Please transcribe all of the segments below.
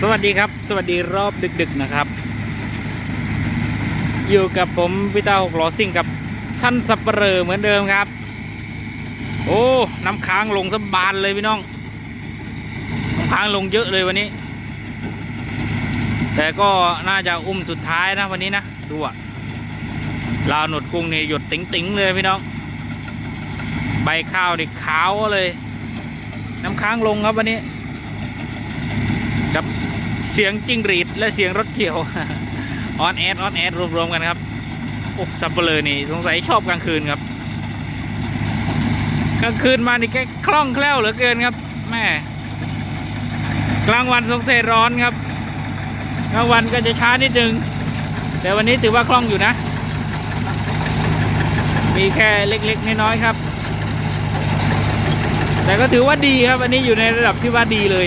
สวัสดีครับ สวัสดีรอบดึกๆนะครับ อยู่กับผมพี่ตาหกล้อซิ่งกับท่านสับเปลอเหมือนเดิมครับ โอ้น้ำค้างลงสบานเลยพี่น้องน้ำค้างลงเยอะเลยวันนี้ แต่ก็น่าจะอุ้มสุดท้ายนะวันนี้นะดูอะลาวหนวดกุ้งนี่หยดติ๋งๆเลยพี่น้อง ใบข้าวนี่ขาวเลย น้ำค้างลงครับวันนี้ กับเสียงจิ้งหรีดและเสียงรถเกี่ยวออนแอดออนแอดรวมๆกันครับโอ้ซับเปลือนี่สงสัยชอบกลางคืนครับ กลางคืนมานี่แกคล่องแคล่วเหลือเกินครับแม่กลางวันสงสัยร้อนครับกลางวันก็จะช้านิดนึง แต่วันนี้ถือว่าคล่องอยู่นะ มีแค่เล็กๆน้อยๆครับ แต่ก็ถือว่าดีครับ อันนี้อยู่ในระดับที่ว่าดีเลย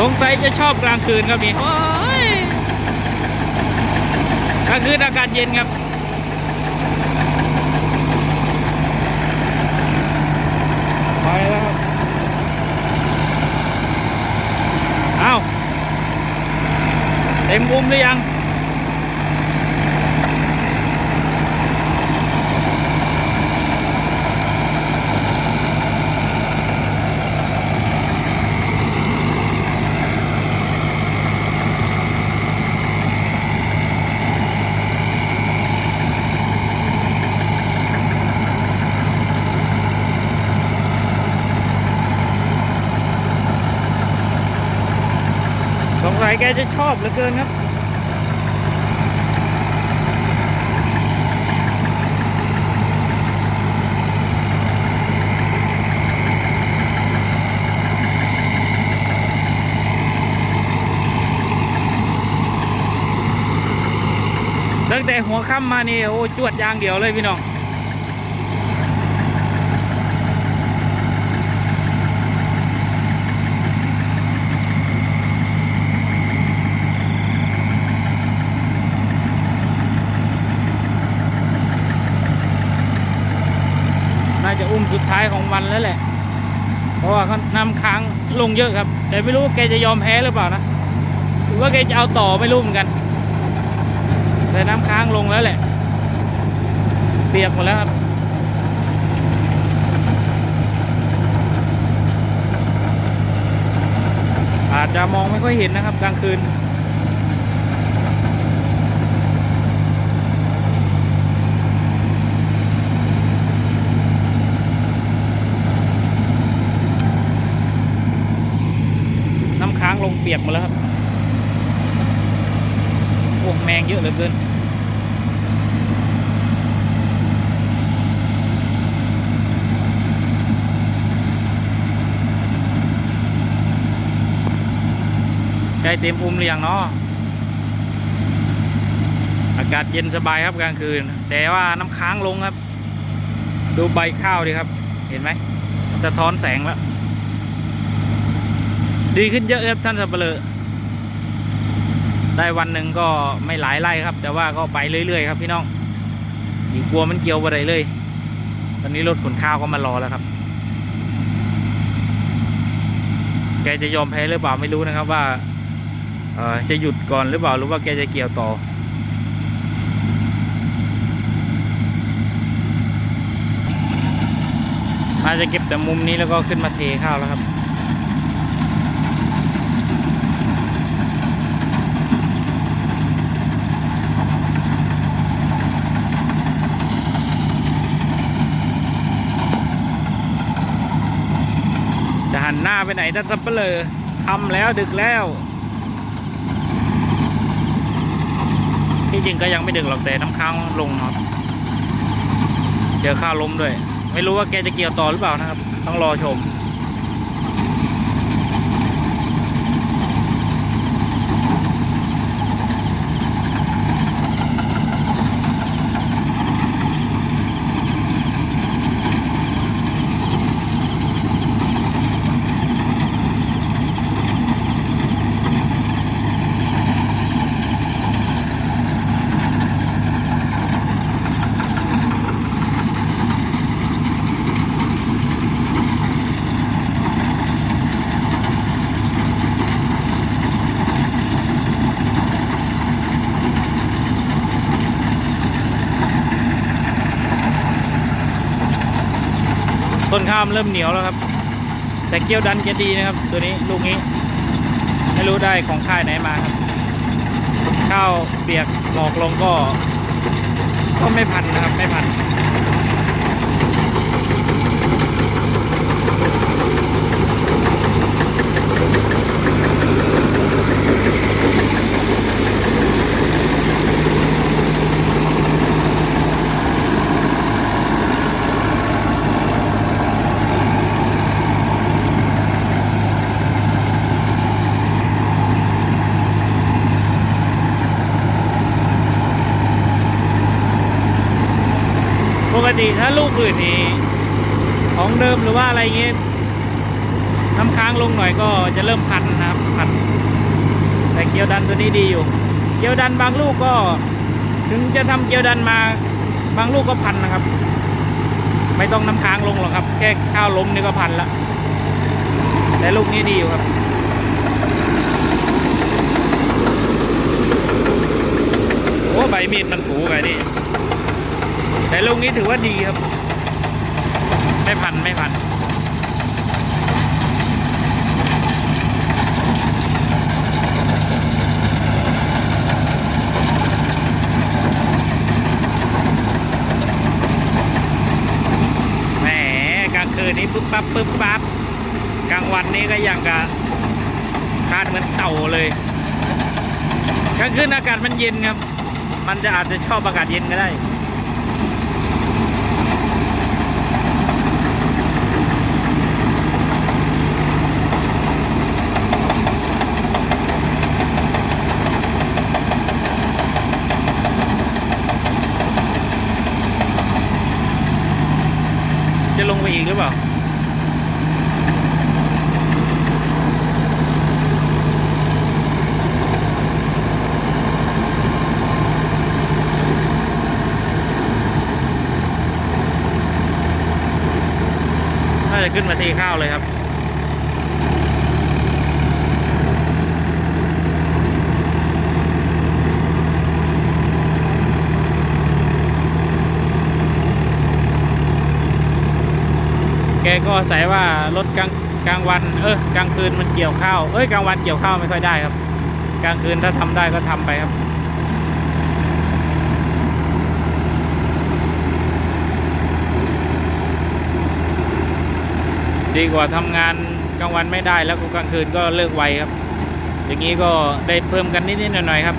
สงสัยจะชอบกลางคืนครับนี่กลางคืนอากาศเย็นครับไปแล้วครับเอาเต็มมุมหรือยัง สงสัยแกจะชอบเหลือเกินครับตั้งแต่หัวค่ำมานี่โอ้จวดยางเดียวเลยพี่น้อง น่าจะอุ้มสุด ท้ายของวันแล้วแหละ เพราะว่าเขาน้ำค้างลงเยอะครับ แต่ไม่รู้ว่าแกจะยอมแพ้หรือเปล่านะหรือว่าแกจะเอาต่อไม่รู้เหมือนกัน แต่น้ำค้างลงแล้วแหละ เปียกหมดแล้วครับอาจจะมองไม่ค่อยเห็นนะครับกลางคืนำค้างลงเปียกหมดแล้วครับพวกแมงเยอะเหลือเกินใจเต็มอุ้มหรือยังเนาะอากาศเย็นสบายครับกลางคืน แต่ว่าน้ำค้างลงครับ ดูใบข้าวดิครับ เห็นไหมสะท้อนแสงแล้ว ดีขึ้นเยอะครับท่านสับเปลือได้วันหนึ่งก็ไม่หลายไร่ครับ แต่ว่าก็ไปเรื่อยๆครับพี่น้องอย่กลัวมันเกี่ยวอะไรเลย ตอนนี้รถขนข้าวก็มารอแล้วครับ แกจะยอมแพ้หรือเปล่าไม่รู้นะครับว่าเอ่อจะหยุดก่อนหรือเปล่าหรือว่าแกจะเกี่ยวต่อน่าจะเก็บแต่มุมนี้แล้วก็ขึ้นมาเทข้าวแล้วครับ หันหน้าไปไหนท่านสับเปลอทำแล้วดึกแล้ว ที่จริงก็ยังไม่ดึกหรอกแต่น้ำค้างลงครับ เจอข้าวล้มด้วย ไม่รู้ว่าแกจะเกี่ยวต่อหรือเปล่านะครับ ต้องรอชม ข้ามเริ่มเหนียวแล้วครับ แต่เกี้ยวดันจะดีนะครับ ตัวนี้ลูกนี้ ไม่รู้ได้ของค่ายไหนมาครับ ข้าวเปียกหลอกลงก็ ก็ไม่พันนะครับ ไม่พัน ติถ้าลูกอื่นนี่ของเดิมหรือว่าอะไรเงี้ยน้ำค้างลงหน่อยก็จะเริ่มพันนะครับพันแต่เกียวดันตัวนี้ดีอยู่ เกียวดันบางลูกก็ถึงจะทำเกียวดันมาบางลูกก็พันนะครับ ไม่ต้องน้ำค้างลงหรอกครับ แค่ข้าวล้มนี่ก็พันละแต่ลูกนี้ดีอยู่ครับโอ้ใบมีดมันถูไปนี่ แต่ลูกนี้ถือว่าดีครับ ไม่พันไม่พันแหมกลางคืนนี้ปึ๊บปั๊บปึ๊บปั๊บกลางวันนี้ก็ยังกะคาดเหมือนเต่าเลยกลางคืนอากาศมันเย็นครับ มันจะอาจจะชอบอากาศเย็นก็ได้ จะลงไปอีกหรือเปล่าน่าจะขึ้นมาทีข้าวเลยครับ แกก็อาศัยว่ารถกลางกลางวัน เออกลางคืนมันเกี่ยวข้าวเอ้ยกลางวันเกี่ยวข้าวไม่ค่อยได้ครับ กลางคืนถ้าทำได้ก็ทำไปครับดีกว่าทำงานกลางวันไม่ได้แล้วก็กลางคืนก็เลิกไวครับ อย่างนี้ก็ได้เพิ่มกันนิดๆหน่อยๆครับ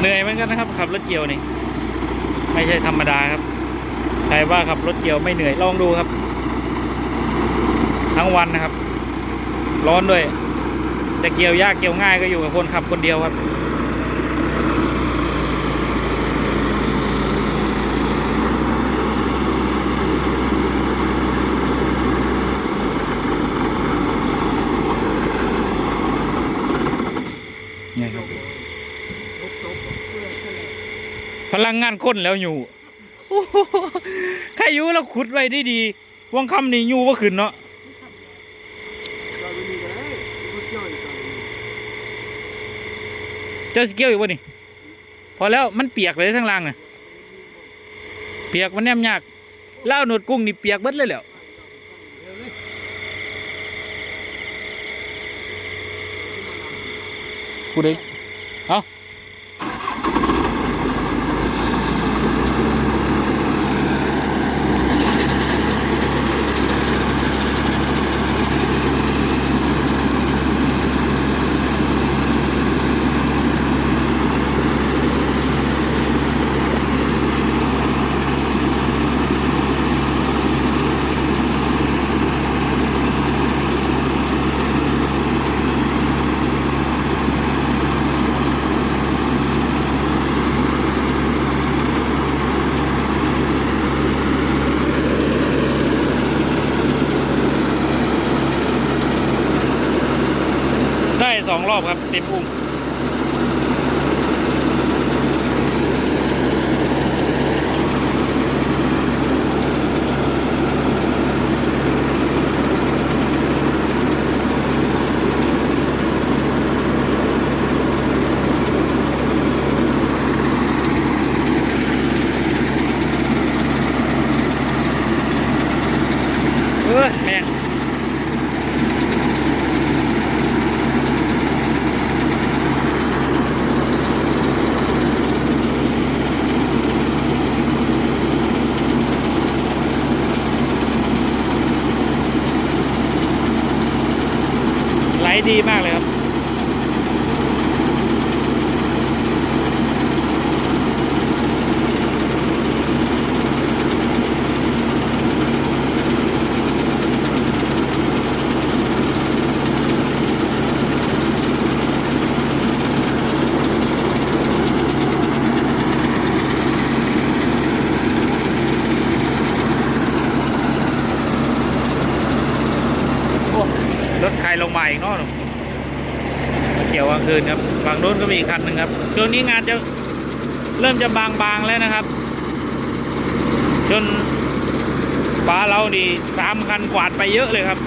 เหนื่อยเหมือนกันนะครับขับรถเกี่ยวนี่ไม่ใช่ธรรมดาครับใครว่าขับรถเกี่ยวไม่เหนื่อยลองดูครับ ทั้งวันนะครับ ร้อนด้วย จะเกี่ยวยากเกี่ยวง่ายก็อยู่กับคนขับคนเดียวครับ ลังงานคนแล้วอยู่โอ้โหใครอยู่แล้วขุดไว้ได้ดีวังคำนี่อยู่ว่าขึ้นเนาะเราไม่มีก็ได้พุทธย่อยกันเจ้าสเกียวอยู่วะนี่พอแล้วมันเปียกเลยทั้งล่างน่ะเปียกมันแนมยากเล่าวหนวดกุ้งนี่เปียกเบิดเลยแหล้วกูได้เอา คืนครับฝั่งโน้นก็มีอีกคันหนึ่งครับช่วงนี้งานจะเริ่มจะบางๆแล้วนะครับ จนปลาเรานี่สามคันกวาดไปเยอะเลยครับ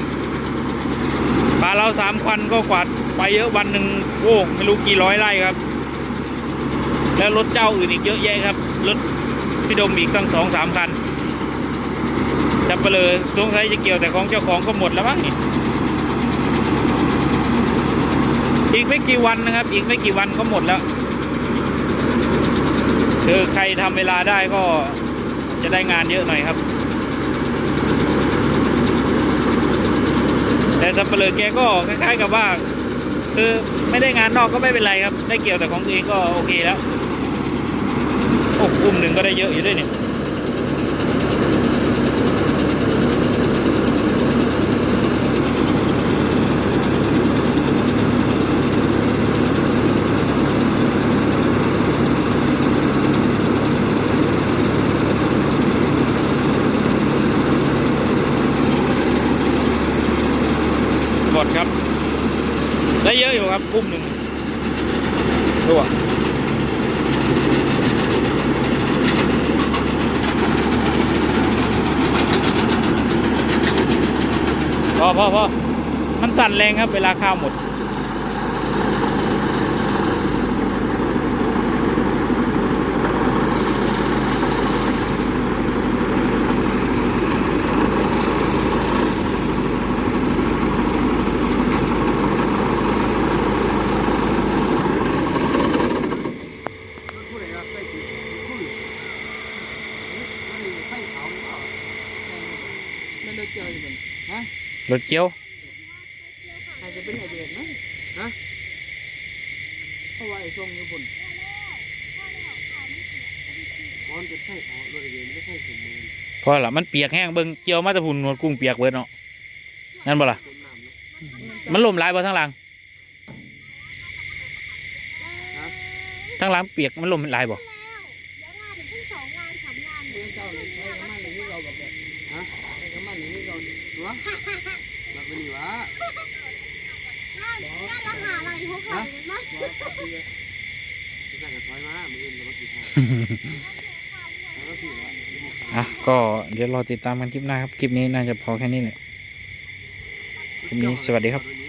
ปลาเราสามคันก็กวาดไปเยอะวันหนึ่งโอ้ไม่รู้กี่ร้อยไร่ครับ แล้วรถเจ้าอื่นอีกเยอะแยะครับรถพี่ดมอีกตั้งสองสามคันจับไปเลยสงสัยจะเกี่ยวแต่ของเจ้าของก็หมดแล้วมั้งนี่ อีกไม่กี่วันนะครับ อีกไม่กี่วันก็หมดแล้ว คือใครทำเวลาได้ก็จะได้งานเยอะหน่อยครับ แต่สับเปลือแกก็คล้ายๆกับว่า คือไม่ได้งานนอกก็ไม่เป็นไรครับ ได้เกี่ยวแต่ของตัวเองก็โอเคแล้วโอ้กลุ่มหนึ่งก็ได้เยอะอยู่ด้วยเนี่ย หมดครับ ได้เยอะอยู่ครับกุ้มหนึ่งตัว พอพอพอมันสั่นแรงครับเวลาข้าวหมดรถผู้ใดครับใส่สีผู้หรือมันมีไส้ขาวหรือเปล่ามันรถเจออยู่มันฮะ รถเกี้ยวอาจจะเป็นไอเบรกนะฮะเพราะว่าไอ้ช่วงนี้บนก้อนเป็นไส้ขาวรถไอเบรกไม่ใช่สมบูรณ์พอละมันเปียกแห้งเบิ่งเกี่ยวมาแตะพุ่นหนวดกุ้งเปียกเบิดเนาะนั่นบ่ล่ะจมน้ำเนาะมันลมหลายบ่ทั้งหลังฮะทั้งหลังเปียกมันลมหลายบ่ ตัวเราเป็นอยู่วะงานงานราคาอะไรพวกเขาเนาะบอกกับพี่จะใส่กระถอยมามืออื่นจะมากี่ทางแล้วก็ถือว่าอะก็เดี๋ยวรอติดตามกันคลิปหน้าครับ คลิปนี้น่าจะพอแค่นี้แหละคลิปนี้สวัสดีครับเ